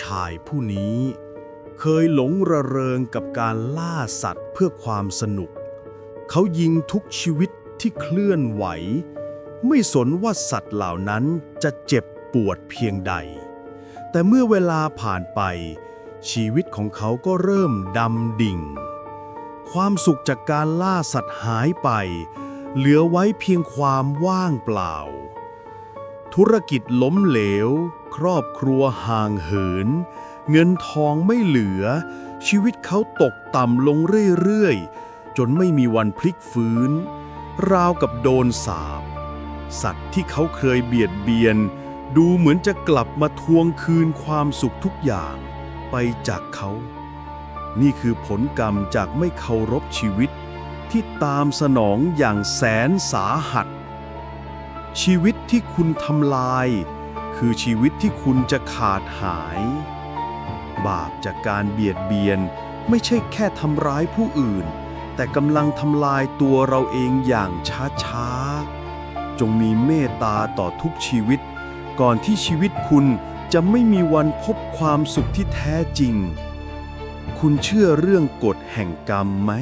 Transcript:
ชายผู้นี้ เคยหลงระเริงกับการล่าสัตว์เพื่อความสนุก เขายิงทุกชีวิตที่เคลื่อนไหว ไม่สนว่าสัตว์เหล่านั้นจะเจ็บปวดเพียงใด แต่เมื่อเวลาผ่านไป ชีวิตของเขาก็เริ่มดำดิ่ง ความสุขจากการล่าสัตว์หายไป เหลือไว้เพียงความว่างเปล่า ธุรกิจล้มเหลว ครอบครัวห่างเหิน เงินทองไม่เหลือ ชีวิตเขาตกต่ำลงเรื่อยๆ จนไม่มีวันพลิกฟื้น ราวกับโดนสาปสัตว์ที่เขาเคยเบียดเบียน ดูเหมือนจะกลับมาทวงคืนความสุขทุกอย่างไปจากเขา นี่คือผลกรรมจากไม่เคารพชีวิต ที่ตามสนองอย่างแสนสาหัส ชีวิตที่คุณทำลาย คือชีวิตที่คุณจะขาดหาย บาปจากการเบียดเบียนไม่ใช่แค่ทำร้ายผู้อื่น แต่กำลังทำลายตัวเราเองอย่างช้าๆ จงมีเมตตาต่อทุกชีวิต ก่อนที่ชีวิตคุณจะไม่มีวันพบความสุขที่แท้จริง คุณเชื่อเรื่องกฎแห่งกรรมไหม